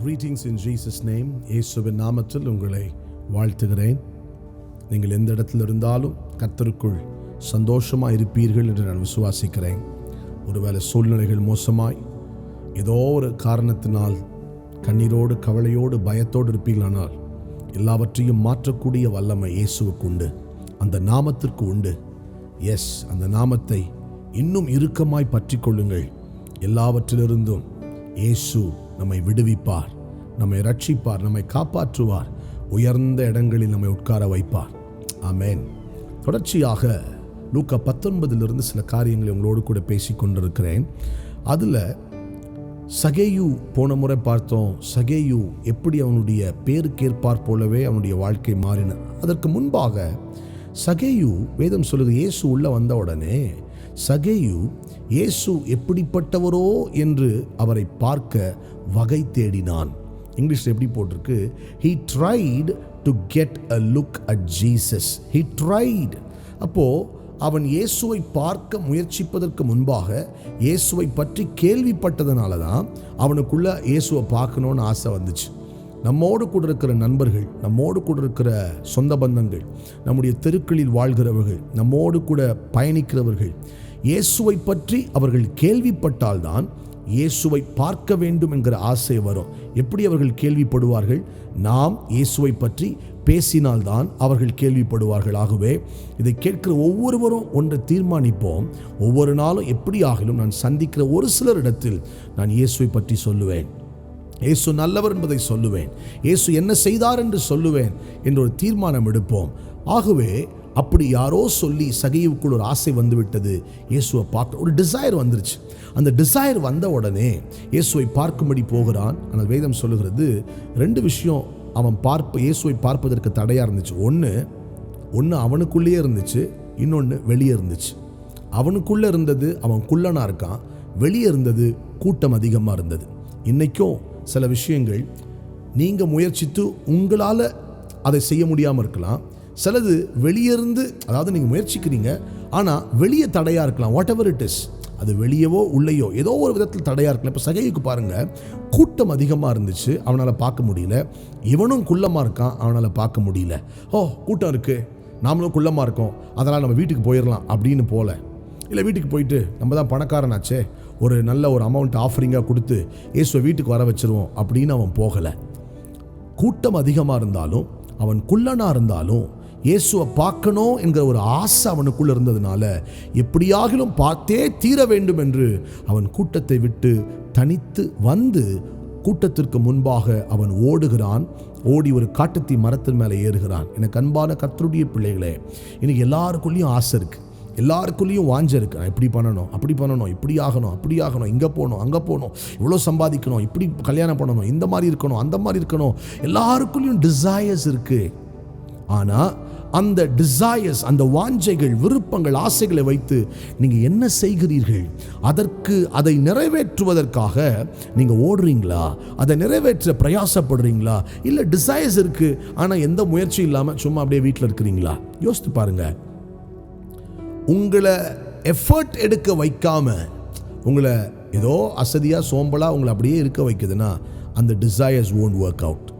Greetings in Jesus name இயேசுவின் நாமத்தில் உங்களை வாழ்த்துகிறேன். நீங்கள் எந்த இடத்துல இருந்தாலும் கர்த்தருக்குள் சந்தோஷமாக இருப்பீர்கள் என்று நான் விசுவாசிக்கிறேன். ஒருவேளை சூழ்நிலைகள் மோசமாய் ஏதோ ஒரு காரணத்தினால் கண்ணீரோடு கவலையோடு பயத்தோடு இருப்பீர்களானால் எல்லாவற்றையும் மாற்றக்கூடிய வல்லமை இயேசுவுக்கு உண்டு. அந்த நாமத்திற்கு உண்டு. எஸ் அந்த நாமத்தை இன்னும் இறுக்கமாய் பற்றி கொள்ளுங்கள். எல்லாவற்றிலிருந்தும் இயேசு நம்மை விடுவிப்பார். நம்மை ரட்சிப்பார் நம்மை காப்பாற்றுவார். உயர்ந்த இடங்களில் நம்மை உட்கார வைப்பார். ஆமேன். தொடர்ச்சியாக லூக்கா பத்தொன்பதிலிருந்து சில காரியங்களை உங்களோடு கூட பேசி கொண்டிருக்கிறேன். அதில் சகேயு போன முறை பார்த்தோம். சகேயு எப்படி அவனுடைய பேருக்கேற்பார் போலவே அவனுடைய வாழ்க்கை மாறின. அதற்கு முன்பாக சகேயு வேதம் சொல்லுது இயேசு உள்ள வந்த உடனே சகேயு இயேசு எப்படிப்பட்டவரோ என்று அவரை பார்க்க வகை தேடினான். இங்கிலீஷில் எப்படி போட்டிருக்கு? He tried to get a look at Jesus he tried அப்போது அவன் இயேசுவை பார்க்க முயற்சிப்பதற்கு முன்பாக இயேசுவை பற்றி கேள்விப்பட்டதுனால தான் அவனுக்குள்ள இயேசுவை பார்க்கணுன்னு ஆசை வந்துச்சு. நம்மோடு கூட இருக்கிற நண்பர்கள் நம்மோடு கூட இருக்கிற சொந்த பந்தங்கள் நம்முடைய தெருக்களில் வாழ்கிறவர்கள் நம்மோடு கூட பயணிக்கிறவர்கள் இயேசுவை பற்றி அவர்கள் கேள்விப்பட்டால்தான் இயேசுவை பார்க்க வேண்டும் என்கிற ஆசை வரும். எப்படி அவர்கள் கேள்விப்படுவார்கள்? நாம் இயேசுவை பற்றி பேசினால்தான் அவர்கள் கேள்விப்படுவார்கள். ஆகவே இதை கேட்கிற ஒவ்வொருவரும் ஒன்றை தீர்மானிப்போம். ஒவ்வொரு நாளும் எப்படி ஆகிலும் நான் சந்திக்கிற ஒரு சிலரிடத்தில் நான் இயேசுவை பற்றி சொல்லுவேன். இயேசு நல்லவர் என்பதை சொல்லுவேன். இயேசு என்ன செய்தார் என்று சொல்லுவேன் என்று ஒரு தீர்மானம் எடுப்போம். ஆகவே அப்படி யாரோ சொல்லி சகையுக்குள் ஒரு ஆசை வந்துவிட்டது. இயேசுவை பார்க்க ஒரு டிசையர் வந்துருச்சு. அந்த டிசையர் வந்த உடனே இயேசுவை பார்க்கும்படி போகிறான். ஆனால் வேதம் சொல்லுகிறது ரெண்டு விஷயம் அவன் பார்ப்ப இயேசுவை பார்ப்பதற்கு தடையாக இருந்துச்சு. ஒன்று ஒன்று அவனுக்குள்ளேயே இருந்துச்சு இன்னொன்று வெளியே இருந்துச்சு. அவனுக்குள்ளே இருந்தது அவன் குள்ளனாக இருக்கான் வெளியே இருந்தது கூட்டம் அதிகமாக இருந்தது. இன்றைக்கும் சில விஷயங்கள் நீங்கள் முயற்சித்து உங்களால் அதை செய்ய முடியாமல் இருக்கலாம். சிலது வெளியிருந்து அதாவது நீங்கள் முயற்சிக்கிறீங்க ஆனால் வெளியே தடையாக இருக்கலாம். வாட் எவர் இட் இஸ் அது வெளியவோ உள்ளேயோ ஏதோ ஒரு விதத்தில் தடையாக இருக்கலாம். இப்போ சகைக்கு பாருங்கள் கூட்டம் அதிகமாக இருந்துச்சு அவனால் பார்க்க முடியல. இவனும் குள்ளமாக இருக்கான் அவனால் பார்க்க முடியல. ஓ கூட்டம் இருக்குது நாமளும் குள்ளமாக இருக்கோம் அதனால் நம்ம வீட்டுக்கு போயிடலாம் அப்படின்னு போகல இல்லை வீட்டுக்கு போயிட்டு நம்ம தான் பணக்காரனாச்சே ஒரு நல்ல ஒரு அமௌண்ட் ஆஃபரிங்காக கொடுத்து இயேசுவை வீட்டுக்கு வர வச்சுருவோம் அப்படின்னு அவன் போகலை. கூட்டம் அதிகமாக இருந்தாலும் அவன் குள்ளனாக இருந்தாலும் இயேசுவை பார்க்கணும் என்கிற ஒரு ஆசை அவனுக்குள்ளே இருந்ததுனால எப்படியாகிலும் பார்த்தே தீர வேண்டும் என்று அவன் கூட்டத்தை விட்டு தனித்து வந்து கூட்டத்திற்கு முன்பாக அவன் ஓடுகிறான். ஓடி ஒரு காட்டுத்தீ மரத்தின் மேலே ஏறுகிறான். எனக்கு அன்பான கத்தருடைய பிள்ளைகளே இன்னைக்கு எல்லாருக்குள்ளேயும் ஆசை இருக்குது எல்லாருக்குள்ளேயும் வாஞ்ச இருக்கு. நான் இப்படி பண்ணணும் அப்படி பண்ணணும் இப்படி ஆகணும் அப்படி ஆகணும் இங்கே போகணும் அங்கே போகணும் இவ்வளோ சம்பாதிக்கணும் இப்படி கல்யாணம் பண்ணணும் இந்த மாதிரி இருக்கணும் அந்த மாதிரி இருக்கணும். எல்லாருக்குள்ளேயும் டிசையர்ஸ் இருக்குது ஆனால் அந்த டிசையர்ஸ் அந்த வாஞ்சைகள் விருப்பங்கள் ஆசைகளை வைத்து நீங்கள் என்ன செய்கிறீர்கள்? அதற்கு அதை நிறைவேற்றுவதற்காக நீங்கள் ஓடுறீங்களா? அதை நிறைவேற்ற பிரயாசப்படுறீங்களா? இல்லை டிசையர்ஸ் இருக்குது ஆனால் எந்த முயற்சியும் இல்லாமல் சும்மா அப்படியே வீட்டில் இருக்கிறீங்களா? யோசித்து பாருங்கள் உங்களை எஃபர்ட் எடுக்க வைக்காம உங்களை ஏதோ அசதியாக சோம்பலாக உங்களை அப்படியே இருக்க வைக்குதுன்னா அந்த டிசையர்ஸ் ஓன்ட் ஒர்க் அவுட்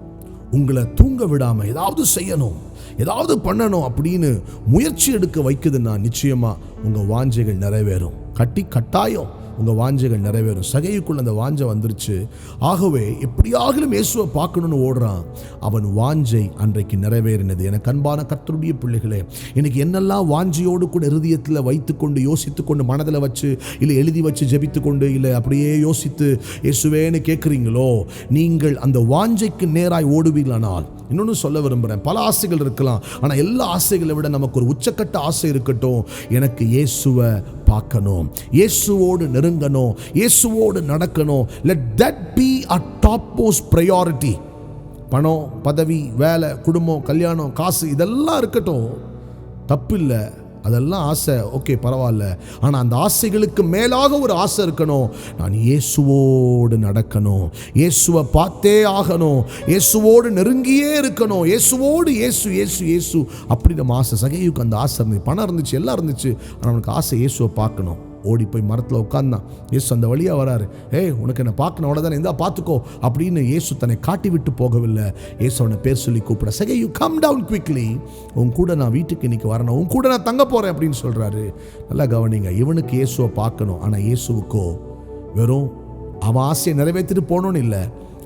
உங்களை தூங்க விடாமல் ஏதாவது செய்யணும் ஏதாவது பண்ணணும் அப்படின்னு முயற்சி எடுக்க வைக்குதுன்னா நிச்சயமாக உங்கள் வாஞ்சைகள் நிறைவேறும். கட்டி கட்டாயம். உங்கள் வாஞ்சைகள் நிறைவேறும். சகையுக்குள்ள அந்த வாஞ்சை வந்துருச்சு. ஆகவே எப்படியாகிலும் இயேசுவை பார்க்கணுன்னு ஓடுறான். அவன் வாஞ்சை அன்றைக்கு நிறைவேறினது. எனக்கு அன்பான கத்தருடைய பிள்ளைகளே இன்னைக்கு என்னெல்லாம் வாஞ்சையோடு கூட இருதயத்தில் வைத்துக்கொண்டு யோசித்து கொண்டு மனதில் வச்சு இல்லை எழுதி வச்சு ஜெபித்து கொண்டு இல்லை அப்படியே யோசித்து இயேசுவேன்னு கேட்குறீங்களோ? நீங்கள் அந்த வாஞ்சைக்கு நேராய் ஓடுவீங்களானால் இன்னொன்று சொல்ல விரும்புகிறேன் பல ஆசைகள் இருக்கலாம். ஆனால் எல்லா ஆசைகளை விட நமக்கு ஒரு உச்சக்கட்ட ஆசை இருக்கட்டும். எனக்கு இயேசுவை பார்க்கணும். இயேசுவோடு நெருங்கணும். இயேசுவோடு நடக்கணும். Let that be a top most priority பணம் பதவி வேலை குடும்பம் கல்யாணம் காசு இதெல்லாம் இருக்கட்டும். தப்பில்லை. அதெல்லாம் ஆசை. ஓகே பரவாயில்ல. ஆனால் அந்த ஆசைகளுக்கு மேலாக ஒரு ஆசை இருக்கணும். நான் இயேசுவோடு நடக்கணும். இயேசுவை பார்த்தே ஆகணும். இயேசுவோடு நெருங்கியே இருக்கணும். இயேசுவோடு இயேசு இயேசு இயேசு. அப்படி நம்ம ஆசை. சகையுக்கு அந்த ஆசை இருந்துச்சு. பணம் இருந்துச்சு எல்லாம் இருந்துச்சு. ஆனால் அவனுக்கு ஆசை இயேசுவை பார்க்கணும். ஓடி போய் மரத்தில் உட்காந்தான் இயேசு அந்த வழியாக வராரு. ஏய் உனக்கு என்ன பார்க்கணும் அவ்வளோதானே இருந்தால் பார்த்துக்கோ. அப்படின்னு இயேசு தன்னை காட்டி விட்டு போகவில்லை. இயேசு அவனை பேர் சொல்லி கூப்பிட சகே யூ கம் டவுன் குவிக்லி உன் கூட நான் வீட்டுக்கு இன்னைக்கு வரணும் உன் கூட நான் தங்க போகிறேன் அப்படின்னு சொல்கிறாரு நல்லா கவனிங்க இவனுக்கு இயேசுவை பார்க்கணும். ஆனால் இயேசுவுக்கோ வெறும் அவன் ஆசையை நிறைவேற்றிட்டு போகணும்னு இல்லை.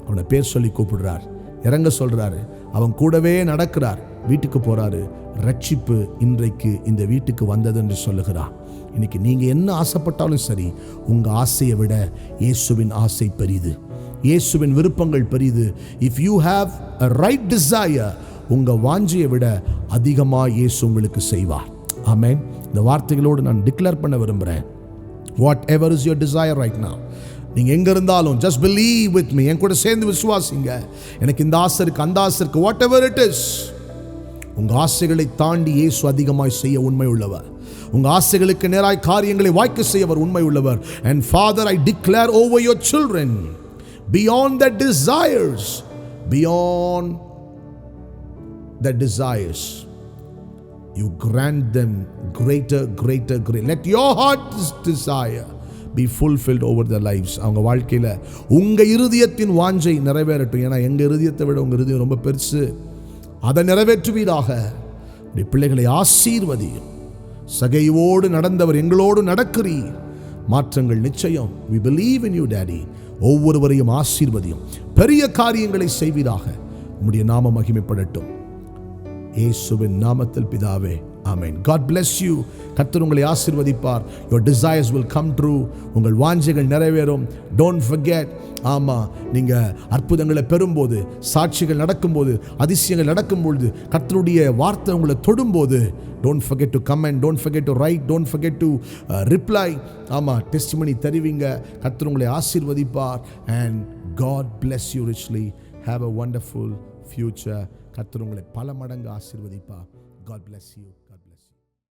அவனை பேர் சொல்லி கூப்பிடுறார். இறங்க சொல்கிறாரு அவன் கூடவே நடக்கிறார். வீட்டுக்கு போகிறாரு ரட்சிப்பு இன்றைக்கு இந்த வீட்டுக்கு வந்தது என்று சொல்லுகிறார். இன்னைக்கு நீங்கள் என்ன ஆசைப்பட்டாலும் சரி உங்கள் ஆசையை விட இயேசுவின் ஆசை பெரிது. இயேசுவின் விருப்பங்கள் பெரிது. If you have a right desire உங்கள் வாஞ்சியை விட அதிகமாக இயேசு உங்களுக்கு செய்வார். ஆமென் இந்த வார்த்தைகளோடு நான் டிக்ளேர் பண்ண விரும்புகிறேன் whatever is your desire right நான் நீங்கள் எங்கே இருந்தாலும் ஜஸ்ட் பிலீவ் வித் மீ என் கூட சேர்ந்து விசுவாசிங்க. எனக்கு இந்த ஆசை இருக்குது அந்த ஆசை இருக்குது வாட் எவர் இட் இஸ் உங்கள் ஆசைகளை தாண்டி இயேசு அதிகமாய் செய்ய உண்மை உள்ளவர் உங்கள் ஆசைகளுக்கு நேராய் காரியங்களை வாய்க்க செய்யவர் உண்மை உள்ளவர் and father I declare over your children beyond the desires beyond the desires you grant them greater greater great let your heart desire be fulfilled over the life's அவங்க வாழ்க்கையில் உங்கள் இருதயத்தின் வாஞ்சை நிறைவேறட்டும். ஏன்னா எங்கள் இருதயத்தை விட உங்கள் இருதயம் ரொம்ப பெருசு. அதை நிறைவேற்றுவீராக. உடைய பிள்ளைகளை ஆசீர்வதியும். சகைவோடு நடந்தவர் எங்களோடு நடக்கிறீர். மாற்றங்கள் நிச்சயம். We believe in you daddy ஒவ்வொருவரையும் ஆசீர்வதியும். பெரிய காரியங்களை செய்வீராக. உம்முடைய நாம மகிமைப்படட்டும். இயேசுவின் நாமத்தில் பிதாவே ஆமென் காட் bless யூ கத்தர் உங்களை ஆசிர்வதிப்பார். Your desires will come true உங்கள் வாஞ்சைகள் நிறைவேறும். டோன்ட் ஃபர்கெட் ஆமாம் நீங்கள் அற்புதங்களை பெறும்போது சாட்சிகள் நடக்கும்போது அதிசயங்கள் நடக்கும்பொழுது கத்தருடைய வார்த்தை உங்களை தொடும்போது don't forget to comment don't forget to write don't forget to reply ஆமாம் டெஸ்ட்மணி தருவீங்க. கத்தர் உங்களை ஆசிர்வதிப்பார். And God bless you richly have a wonderful future கர்த்தர் உங்களை பல மடங்கு ஆசிர்வதிப்பார். God bless you